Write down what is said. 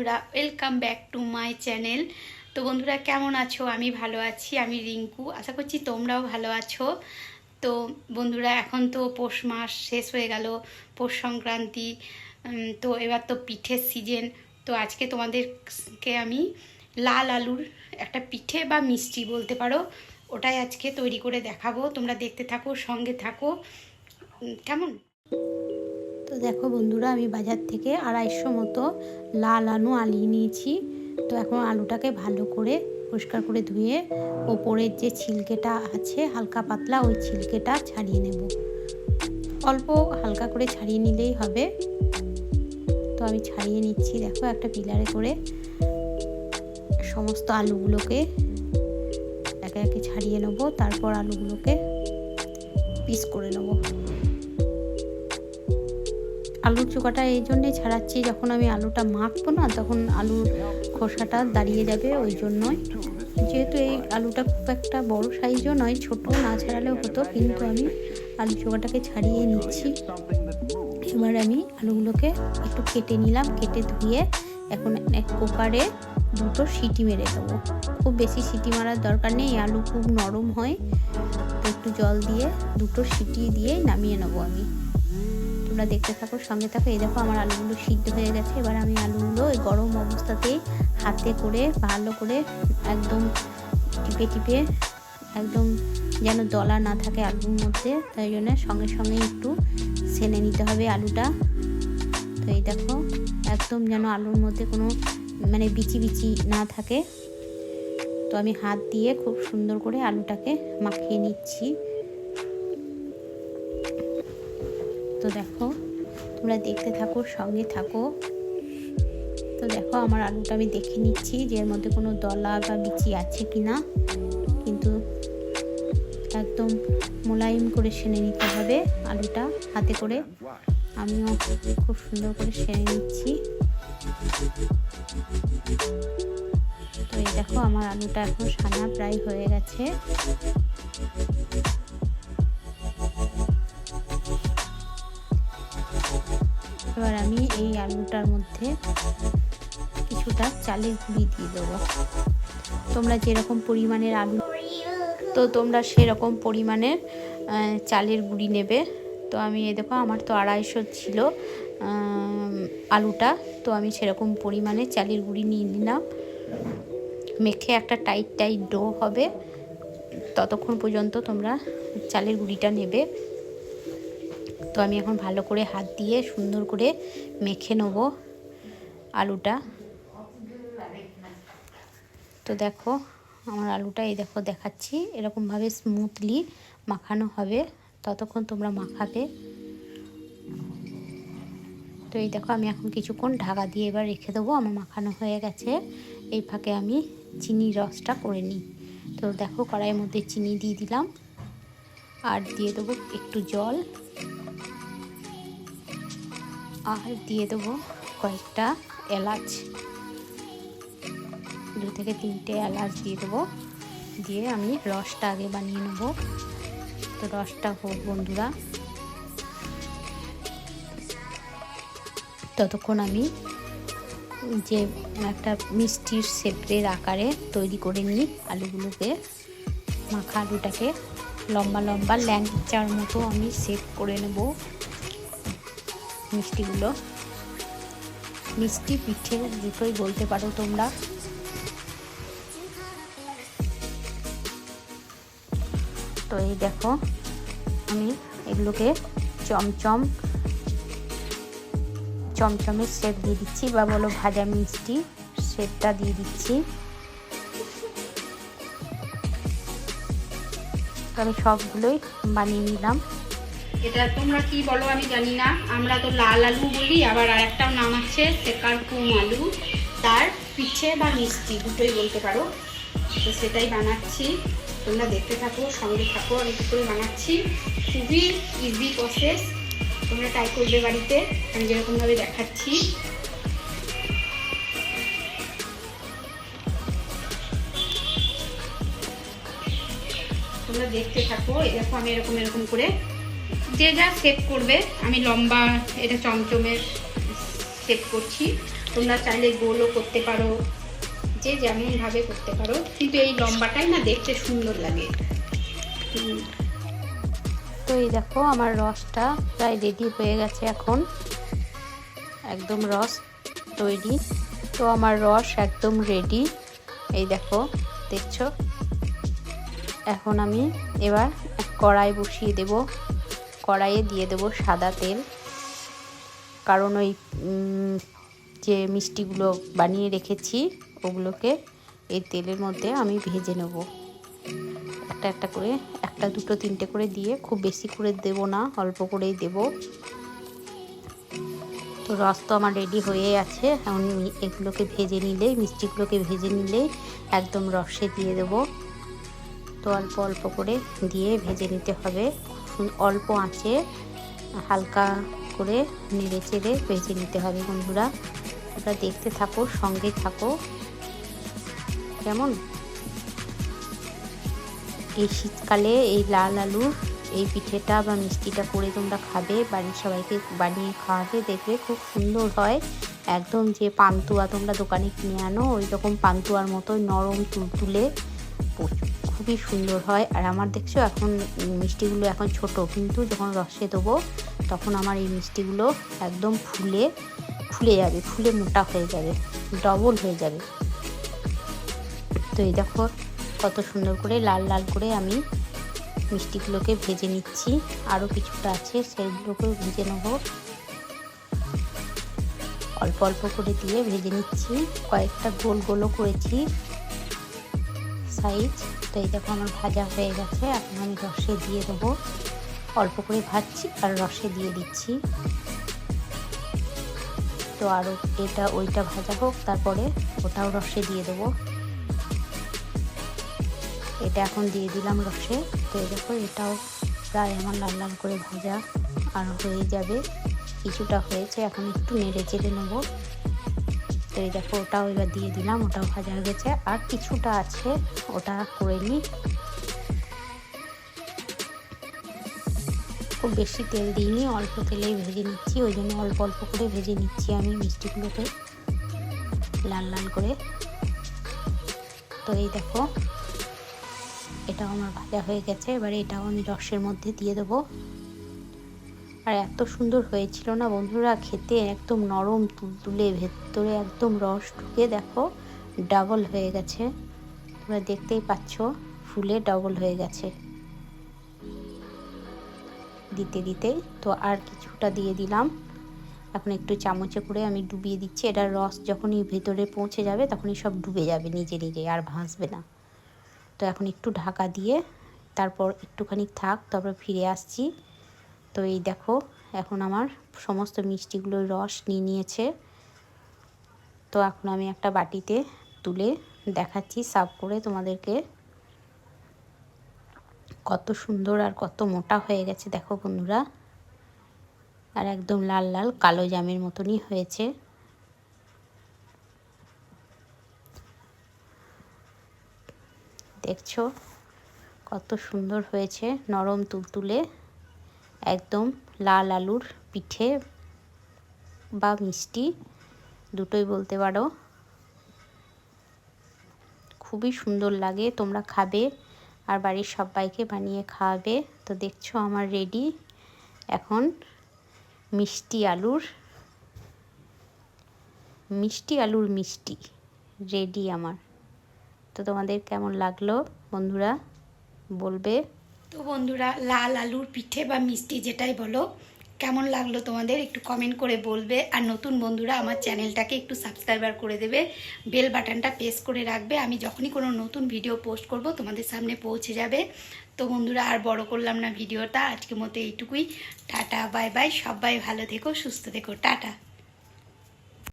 বন্ধুরা welcome back to my channel তো বন্ধুরা, কেমন আছো? আমি ভালো আছি, আমি রিঙ্কু। আশা করছি তোমরাও ভালো আছো। তো বন্ধুরা, এখন তো পৌষ মাস, শেষ হয়ে গেল, পৌষ সংক্রান্তি তো এবার তো পিঠের সিজন তো আজকে তোমাদেরকে আমি লাল আলুর একটা পিঠে বা মিষ্টি বলতে পারো, ওটাই আজকে তৈরি করে দেখাবো। তোমরা দেখতে থাকো, সঙ্গে থাকো। কেমন? তো দেখো বন্ধুরা, আমি বাজার থেকে আড়াইশো মতো লাল আলু আলিয়ে নিয়েছি। তো এখন আলুটাকে ভালো করে পরিষ্কার করে ধুয়ে ওপরের যে ছিলকেটা আছে, হালকা পাতলা ওই ছিলকেটা ছাড়িয়ে নেব। অল্প হালকা করে ছাড়িয়ে নিলেই হবে। তো আমি ছাড়িয়ে নিচ্ছি, দেখো একটা পিলারে করে সমস্ত আলুগুলোকে একে একে ছাড়িয়ে নেব। তারপর আলুগুলোকে পিস করে নেব। আলুর চোকাটা এই জন্যই ছাড়াচ্ছি। যখন আমি আলুটা মাখবো না, তখন আলুর খোসাটা দাঁড়িয়ে যাবে ওই জন্যই। যেহেতু এই আলুটা খুব একটা বড় সাইজও নয়, ছোট না ছাড়ালেও হতো, কিন্তু আমি আলু চোকাটাকে ছাড়িয়ে নিচ্ছি। এবার আমি আলুগুলোকে একটু কেটে নিলাম, কেটে ধুয়ে এখন এক কুকারে দুটো সিটি মেরে দেবো। খুব বেশি সিটি মারার দরকার নেই, আলু খুব নরম হয়। তো একটু জল দিয়ে দুটো সিটি দিয়ে নামিয়ে নেব আমি। তোমরা দেখতে থাকো, সঙ্গে থাকো। এই দেখো আমার আলুগুলো সিদ্ধ হয়ে গেছে। এবার আমি আলুগুলো ওই গরম অবস্থাতেই হাতে করে, ভালো করে একদম টিপে টিপে, একদম যেন দলা না থাকে আলুর মধ্যে, তাই জন্য সঙ্গে সঙ্গে একটু সেনে নিতে হবে আলুটা। তো এই দেখো, একদম যেন আলুর মধ্যে কোনো মানে বিচি বিচি না থাকে। তো আমি হাত দিয়ে খুব সুন্দর করে আলুটাকে মাখিয়ে নিচ্ছি। তো দেখো, তোমরা দেখতে থাকো, সঙ্গে থাকো। তো দেখো, আমার আলুটা আমি দেখে নিচ্ছি যে এর মধ্যে কোনো দলা বা বিচি আছে কি না কিন্তু একদম মোলায়েম করে সেনে নিতে হবে আলুটা, হাতে করে। আমিও খুব সুন্দর করে সেনে নিচ্ছি। তো এই দেখো, আমার আলুটা এখন সানা প্রায় হয়ে গেছে। এবার আমি এই আলুটার মধ্যে কিছুটা চালের গুঁড়ি দিয়ে দেবো। তোমরা যেরকম পরিমাণের আলু তো তোমরা সেরকম পরিমাণের চালের গুঁড়ি নেবে। তো আমি এ দেখো, আমার তো আড়াইশো ছিল আলুটা। তো আমি সেরকম পরিমাণে চালের গুঁড়ি নিয়ে নিলাম। মেখে একটা টাইট টাইট ডো হবে। ততক্ষণ পর্যন্ত তোমরা চালের গুঁড়িটা নেবে। তো আমি এখন ভালো করে হাত দিয়ে সুন্দর করে মেখে নেব আলুটা। তো দেখো, আমার আলুটা এই দেখো দেখাচ্ছি, এরকমভাবে স্মুথলি মাখানো হবে, ততক্ষণ তোমরা মাখাবে। তো এই দেখো, আমি এখন কিছুক্ষণ ঢাকা দিয়ে এবার রেখে দেবো, আমার মাখানো হয়ে গেছে। এই ফাঁকে আমি চিনির রসটা করে নিই। তো দেখো, কড়াইয়ের মধ্যে চিনি দিয়ে দিলাম। আর দিয়ে দেবো একটু জল। আর দিয়ে দেবো কয়েকটা এলাচ। দু থেকে তিনটে এলাচ দিয়ে দেবো। দিয়ে আমি রসটা আগে বানিয়ে নেব। তো রসটা হোক বন্ধুরা। ততক্ষণ আমি যে একটা মিষ্টির শেপের আকারে তৈরি করে নিই আলুগুলোকে, মাখা আলুটাকে, লম্বা লম্বা ল্যাংচার মতো আমি শেপ করে নেব। মিষ্টিগুলো। মিষ্টি পিঠে দুটোই বলতে পারো তোমরা। তো এই দেখো, আমি এগুলোকে চমচম চমচমের শেপ দিয়ে দিচ্ছি বা বলো ভাজা মিষ্টি শেপটা দিয়ে দিচ্ছি। আমি সবগুলোই বানিয়ে নিলাম। এটা তোমরা কি বলো আমি জানি না। আমরা তো লাল আলু বলি, আবার আর একটাও নাম আছে, সেকার কুম আলু। তার পিঠে বা মিষ্টি, দুটোই বলতে পারো। তো সেটাই বানাচ্ছি। তোমরা দেখতে থাকো, সঙ্গে থাকো, আমি করে বানাচ্ছি। খুবই ইজি প্রসেস তোমরা ট্রাই করবে বাড়িতে, আমি যেরকমভাবে দেখাচ্ছি। তোমরা দেখতে থাকো দেখো আমি এরকম এরকম করে যে যা শেপ করবে, আমি লম্বা, এটা চমচমের শেপ করছি। তোমরা চাইলে গোলও করতে পারো, যে যেমনভাবে করতে পারো। কিন্তু এই লম্বাটাই না দেখতে সুন্দর লাগে। তো এই দেখো, আমার রসটা প্রায় রেডি হয়ে গেছে এখন। একদম রস তৈরি। তো আমার রস একদম রেডি এই দেখো, দেখছ? এখন আমি এবার কড়াই বসিয়ে দেব। কড়াইয়ে দিয়ে দেব সাদা তেল। কারণ ওই যে মিষ্টিগুলো বানিয়ে রেখেছি, ওগুলোকে এই তেলের মধ্যে আমি ভেজে নেব। একটা একটা করে, একটা, দুটো, তিনটে করে দিয়ে খুব বেশি করে দেব না, অল্প করেই দেব। তো রস তো আমার রেডি হয়ে আছে। এখন এগুলোকে ভেজে নিলে মিষ্টিগুলোকে ভেজে নিলেই একদম রসে দিয়ে দেব। তো অল্প অল্প করে দিয়ে ভেজে নিতে হবে। অল্প আঁচে হালকা করে নেড়ে চেড়ে ভেজে নিতে হবে বন্ধুরা। তোমরা দেখতে থাকো, সঙ্গে থাকো। কেমন? এই শীতকালে এই লাল আলু, এই পিঠেটা বা মিষ্টিটা করে তোমরা খাবে, বাড়ির সবাইকে বানিয়ে খাওয়াবে দেখবে খুব সুন্দর হয়। একদম যে পান্তুয়া তোমরা দোকানে কিনে আনো, ওই রকম পান্তুয়ার মতো নরম তুলতুলে। খুবই সুন্দর হয়। আর আমার দেখছ এখন মিষ্টিগুলো এখন ছোট। কিন্তু যখন রসে দেবো, তখন আমার এই মিষ্টিগুলো একদম ফুলে ফুলে যাবে, ফুলে মোটা হয়ে যাবে ডবল হয়ে যাবে। তো এই দেখো কত সুন্দর করে লাল লাল করে আমি মিষ্টিগুলোকে ভেজে নিচ্ছি। আরও কিছুটা আছে, সেগুলোকেও ভেজে নেব। অল্প অল্প করে দিয়ে ভেজে নিচ্ছি। কয়েকটা গোল গোলও করেছি। সাইজ তো এই দেখো আমার ভাজা হয়ে গেছে। এখন আমি রসে দিয়ে দেবো। অল্প করে ভাজছি আর রসে দিয়ে দিচ্ছি। তো আরও এটা ওইটা ভাজা হোক, তারপরে ওটাও রসে দিয়ে দেবো। এটা এখন দিয়ে দিলাম রসে। তো দেখো এটাও প্রায় আমার লাল লাল করে ভাজা আর হয়ে যাবে। কিছুটা হয়েছে, এখন একটু নেড়ে চেড়ে নেব। এই দেখো, ওটাও এবার দিয়ে দিলাম, ওটাও ভাজা হয়ে গেছে। আর কিছুটা আছে, ওটা করে নিই খুব বেশি তেল দিইনি, অল্প তেলেই ভেজে নিচ্ছি, ওই জন্য অল্প অল্প করে ভেজে নিচ্ছি আমি মিষ্টিগুলোকে লাল লাল করে। তো এই দেখো, এটাও আমার ভাজা হয়ে গেছে, এবারে এটাও আমি রসের মধ্যে দিয়ে দেবো। আর এত সুন্দর হয়েছিল না বন্ধুরা? খেতে একদম নরম, তুলতুলে, ভেতরে একদম রস ঢুকে দেখো ডাবল হয়ে গেছে। তোমরা দেখতেই পাচ্ছ, ফুলে ডাবল হয়ে গেছে। দিতে দিতে তো আর কিছুটা দিয়ে দিলাম। এখন একটু চামচে করে আমি ডুবিয়ে দিচ্ছি। এটার রস যখনই ভেতরে পৌঁছে যাবে, তখনই সব ডুবে যাবে নিজে নিজে, আর ভাসবে না। তো এখন একটু ঢাকা দিয়ে তারপর একটুখানি থাক, তারপর ফিরে আসছি। তো এই দেখো, এখন আমার সমস্ত মিষ্টিগুলোর রস নিয়ে নিয়েছে। তো এখন আমি একটা বাটিতে তুলে দেখাচ্ছি, সার্ভ করে তোমাদেরকে। কত সুন্দর আর কত মোটা হয়ে গেছে, দেখো বন্ধুরা। আর একদম লাল লাল, কালো জামের মতনই হয়েছে। দেখছ? কত সুন্দর হয়েছে, নরম তুলতুলে। একদম লাল আলুর পিঠে বা মিষ্টি, দুটোই বলতে পারো। খুবই সুন্দর লাগে, তোমরা খাবে আর বাড়ির সবাইকে বানিয়ে খাওয়াবে। তো দেখছ আমার রেডি এখন মিষ্টি আলুর মিষ্টি আলুর মিষ্টি রেডি আমার। তো তোমাদের কেমন লাগল বন্ধুরা বলবে। তো বন্ধুরা, লাল আলুর পিঠে বা মিষ্টি যেটাই বলো, কেমন লাগল তোমাদের একটু কমেন্ট করে বলবে। আর নতুন বন্ধুরা, আমার চ্যানেলটাকে একটু সাবস্ক্রাইবার করে দেবে। বেল বাটনটা প্রেস করে রাখবে। আমি যখনই কোনো নতুন ভিডিও পোস্ট করব, তোমাদের সামনে পৌঁছে যাবে। তো বন্ধুরা, আর বড় করলাম না ভিডিওটা। আজকের মতো এইটুকুই। টাটা বাই বাই সবাই ভালো থেকো, সুস্থ থেকো। টাটা।